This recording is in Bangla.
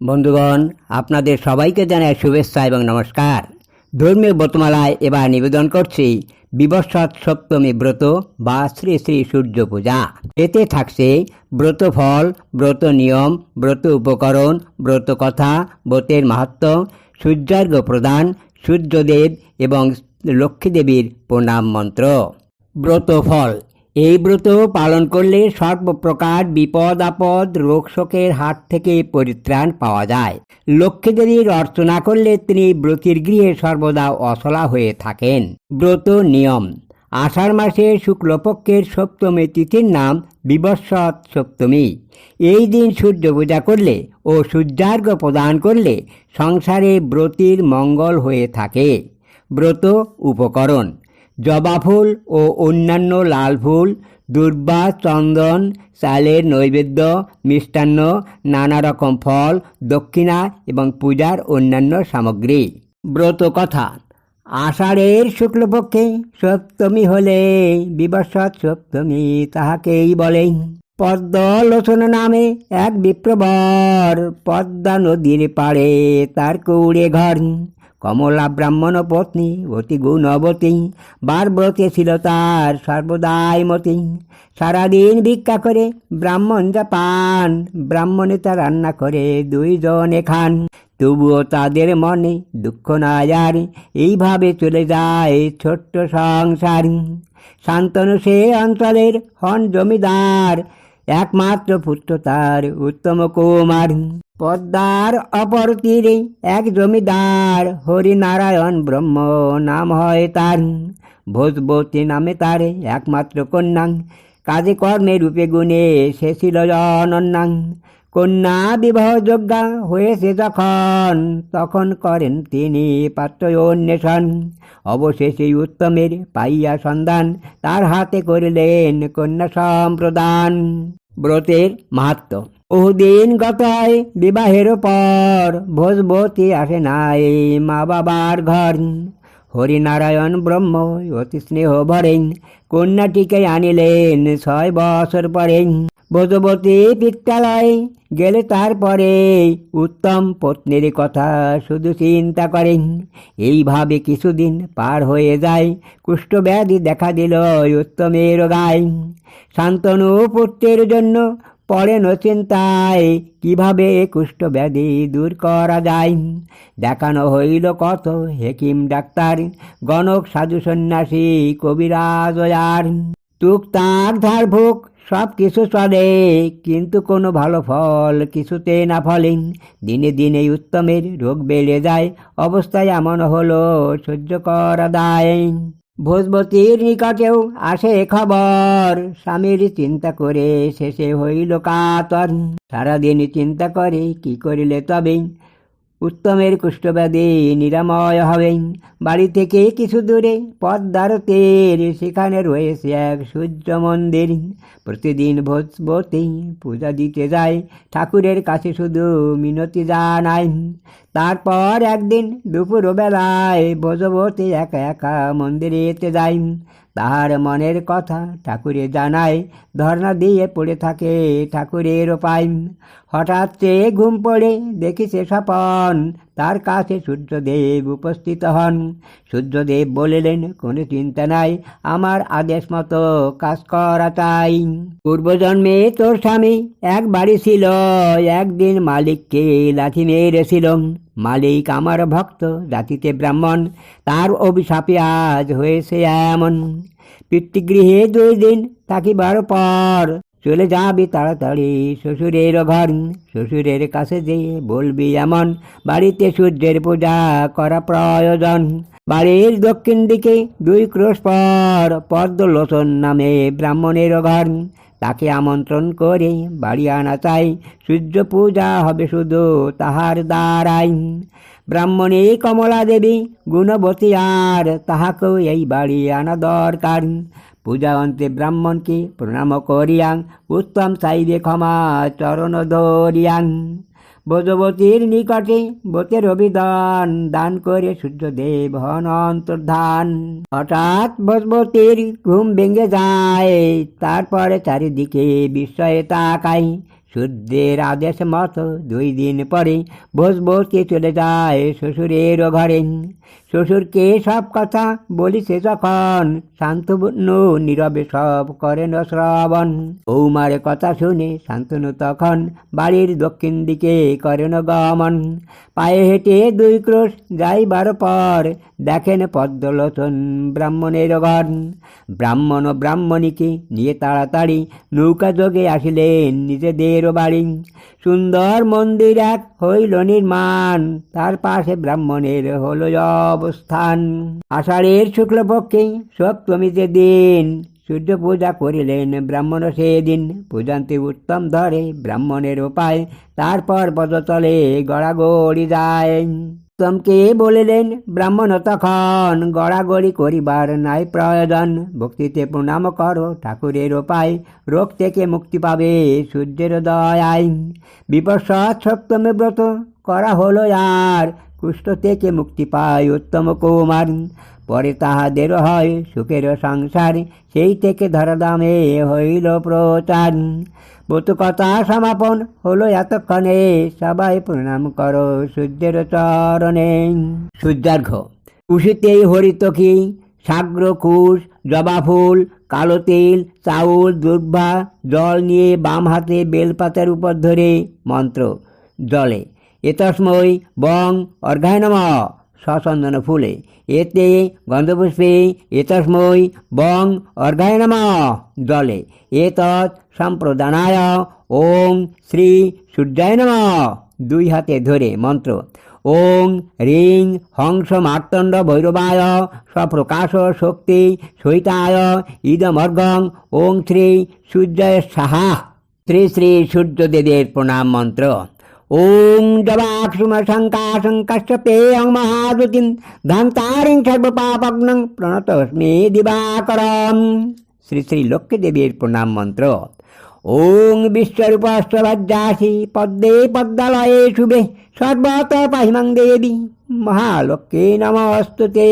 বন্ধুগণ, আপনাদের সবাইকে জানাই শুভেচ্ছা এবং নমস্কার। ধর্মীয় ব্রতমালায় এবার নিবেদন করছি বিবস্বত সপ্তমী ব্রত বা শ্রী শ্রী সূর্য পূজা। এতে থাকছে ব্রত ফল ব্রত নিয়ম, ব্রত উপকরণ, ব্রত কথা, ব্রতের মাহাত্ম, সূর্যার্ঘ প্রদান, সূর্যদেব এবং লক্ষ্মীদেবীর প্রণাম মন্ত্র। ব্রত ফল এই ব্রত পালন করলে সর্বপ্রকার বিপদ, আপদ, রোগ শোকের হাত থেকে পরিত্রাণ পাওয়া যায়। লক্ষ্মীদেবীর অর্চনা করলে তিনি ব্রতির গৃহে সর্বদা অসলা হয়ে থাকেন। ব্রত নিয়ম। আষাঢ় মাসের শুক্লপক্ষের সপ্তমী তিথির নাম বিবস্বত সপ্তমী। এই দিন সূর্য পূজা করলে ও সূর্যার্ঘ্য প্রদান করলে সংসারে ব্রতির মঙ্গল হয়ে থাকে। ব্রত উপকরণ। জবা ফুল ও অন্যান্য লাল ফুল, দুর্বা, চন্দন, চালের নৈবেদ্য, মিষ্টান্ন, নানা রকম ফল, দক্ষিণা এবং পূজার অন্যান্য সামগ্রী। ব্রত কথা, আষাঢ়ের শুক্লপক্ষে সপ্তমী হলে বিবস্বত সপ্তমী তাহাকেই বলে। পদ্মলোচন নামে এক বিপ্রবর, পদ্মা নদীর পাড়ে তার কৌড়ে ঘর। কমলা ব্রাহ্মণ পত্নী, অতি গুণবতী বারব্রতে ছিল তার সর্বদাই মতি। সারাদিন ভিক্ষা করে ব্রাহ্মণ যা পান ব্রাহ্মণে তা রান্না করে দুইজনে খান। তবুও তাদের মনে দুঃখ না আর এইভাবে চলে যায় ছোট্ট সংসার। শান্তনু সে অঞ্চলের হন জমিদার একমাত্র পুত্র তার উত্তম কুমার। পদ্মার অপর তীরে এক জমিদার হরিনারায়ণ ব্রহ্ম নাম হয় তার। ভোজবতী নামে তার একমাত্র কন্যাং। কাজে কর্মে রূপে গুণে সে ছিল অনন্যাং। কন্যা বিবাহ যোগ্যা হয়েছে যখন, তখন করেন তিনি পাত্র অন্বেষণ। অবশেষে উত্তমের পাইয়া সন্ধান তার হাতে করিলেন কন্যা সম্প্রদান। ব্রতের মাহাত্ম। বহুদিন গতায় বিবাহের পর ভোজবতী আসে নাই মা বাবার ঘর। হরিনারায়ণ ব্রহ্ম অতি স্নেহ ভরেন, কন্যাটিকে আনিলেন ছয় বছর পরে ভোজবতী বিদ্যালয়ে গেলে তারপরে উত্তম পত্নীর কথা শুধু চিন্তা করেন। এইভাবে কিছুদিন পার হয়ে যায়, কুষ্ঠব্যাধি দেখা দিল উত্তমের গায় শান্তনু পুত্রের জন্য পড়েন চিন্তায়, কীভাবে কুষ্ঠব্যাধি দূর করা যায়? দেখানো হইল কত হেকিম ডাক্তার, গণক সাধু সন্ন্যাসী কবিরাজ আর ধার ধারভুক সব কিছু চলে, কিন্তু কোনো ভালো ফল কিছুতে না ফলে। দিনে দিনে উত্তমের রোগ বেড়ে যায়, অবস্থায় এমন হলো, সহ্য করা দায় ভোজবতীর নিকটেও আসে খবর, স্বামীর চিন্তা করে শেষে হইল কাতর। সারাদিন চিন্তা করে কি করিলে তবে? উত্তমের কুষ্ঠব্যাধি নিরাময় হবেন। বাড়ি থেকে কিছু দূরে পদ্মারতের সেখানে রয়েছে এক সূর্য মন্দির। প্রতিদিন ভোজবতী পূজা দিতে যায় ঠাকুরের কাছে শুধু মিনতি জানায় তারপর একদিন দুপুর বেলায় ভোজবতী একা একা মন্দিরেতে যায় তাহার মনের কথা ঠাকুরে জানায় ধর্ণা দিয়ে পড়ে থাকে ঠাকুরের পাই হঠাৎ চেয়ে ঘুম পড়ে, দেখি সে স্বপন। তার কাছে সূর্যদেব উপস্থিত হন। সূর্যদেব বলিলেন, কোনো চিন্তা নাই, আমার আদেশ মতো কাজ করা চাই পূর্বজন্মে তোর স্বামী এক বাড়ি ছিল, একদিন মালিককে লাথি মেরেছিল মালিক আমার ভক্ত, জাতিতে ব্রাহ্মণ, তার অভিশাপে আজ হয়েছে এমন। পিতৃগৃহে দুই দিন থাকিবার পর চলে যাবি তাড়াতাড়ি। শ্বশুরের ঘর, শ্বশুরের কাছে যেয়ে বলবি এমন, বাড়িতে সূর্যের পূজা করা প্রয়োজন। বাড়ির দক্ষিণ দিকে দুই ক্রোশ পর পদ্মলোচন নামে ব্রাহ্মণের ঘর। তাকে আমন্ত্রণ করে বাড়ি আনা চাই। সূর্য পূজা হবে শুধু তাহার দ্বারাই। ব্রাহ্মণী কমলা দেবী গুণবতী আর তাহাকেও এই বাড়ি আনা দরকার। পূজা অন্তে ব্রাহ্মণকে প্রণাম করিয়াং, উত্তম চাইবে ক্ষমা চরণ দরিয়াং ভোজবতীর নিকটে বতের অভিদান দান করে সূর্যদেব হন অন্তর্ধান। হঠাৎ ভোজবতীর ঘুম ভেঙে যায়, তারপরে চারিদিকে বিস্ময়ে তাকাই। সূর্যের আদেশ মতো দুই দিন পরে ভোজ ভোজকে চলে যায় শ্বশুরের ঘরে। শ্বশুরকে সব কথা বলিছে যখন? শান্তনু নীরবে সব করেন শ্রবণ। বৌমার কথা শুনে শান্তনু তখন বাড়ির দক্ষিণ দিকে করেন গমন। পায়ে হেঁটে দুই ক্রোশ যাইবার পর দেখেন পদ্মলোচন ব্রাহ্মণের ঘর। ব্রাহ্মণ ও ব্রাহ্মণীকে নিয়ে তাড়াতাড়ি নৌকা যোগে আসিলেন নিজেদের বাড়ি। সুন্দর মন্দির এক হইল নির্মাণ, তার পাশে ব্রাহ্মণের হল অবস্থান। আষাঢ়ের শুক্লপক্ষে সপ্তমীতে দিন, সূর্য পূজা করিলেন ব্রাহ্মণ সেদিন। পূজান্তি উত্তম ধরে ব্রাহ্মণের উপায়, তারপর পদতলে গড়াগড়ি যায়। উত্তমকে বলিলেন, ব্রাহ্মণ তখন গড়াগড়ি করিবার নাই প্রয়োজন। ভক্তিতে প্রণাম করো, ঠাকুরের উপায়। রোগ থেকে মুক্তি পাবে সূর্যের দয়ায়। বিপদ সপ্তমে ব্রত করা হলো আর কুষ্ঠ থেকে মুক্তি পায় উত্তম কুমার। পরে তাহাদের হয় সুখের সংসার, সেই থেকে ধরাদামে হইল প্রচার। ব্রত কথা সমাপন হলো এতক্ষণে, সবাই প্রণাম করো সূর্যের চরণে। সূর্যার্ঘ কুশিতেই হরিতকি সাগ্র কুশ, জবা ফুল, কালো তেল, চাউল দুর্ভা জল নিয়ে বাম হাতে বেলপাতার উপর ধরে মন্ত্র, জলে। এতস্ময় বং অর্ঘায় নম। সচন্দন ফুলে। এতে গন্ধপুষ্পে এতস্ময় বং অর্ঘায় নম জলে। এতৎ সম্প্রদানায় ওং শ্রী সূর্যায় নম। দুই হাতে ধরে মন্ত্র। ওং রিং হংস মার্তণ্ড ভৈরবায় স্বপ্রকাশ শক্তি সহিতায় ইদমর্গং ওং শ্রী সূর্যয় সাহা। শ্রী শ্রী সূর্যদেবের প্রণাম মন্ত্র। জবাক্ষুম শঙ্কাশং কশ্যপে অং মহাদুতিম ধান্তারিং সর্বপাপগ্নং দিবাকরম শ্রী শ্রী লক্ষ্মী দেবীর প্রণাম মন্ত্র ওং বিশ্বরূপস্বজ্জাসি পদ্মে পদ্মালয়ে শুভে সর্বত পাহিমাং দেবী মহালক্ষ্মী নমস্তুতে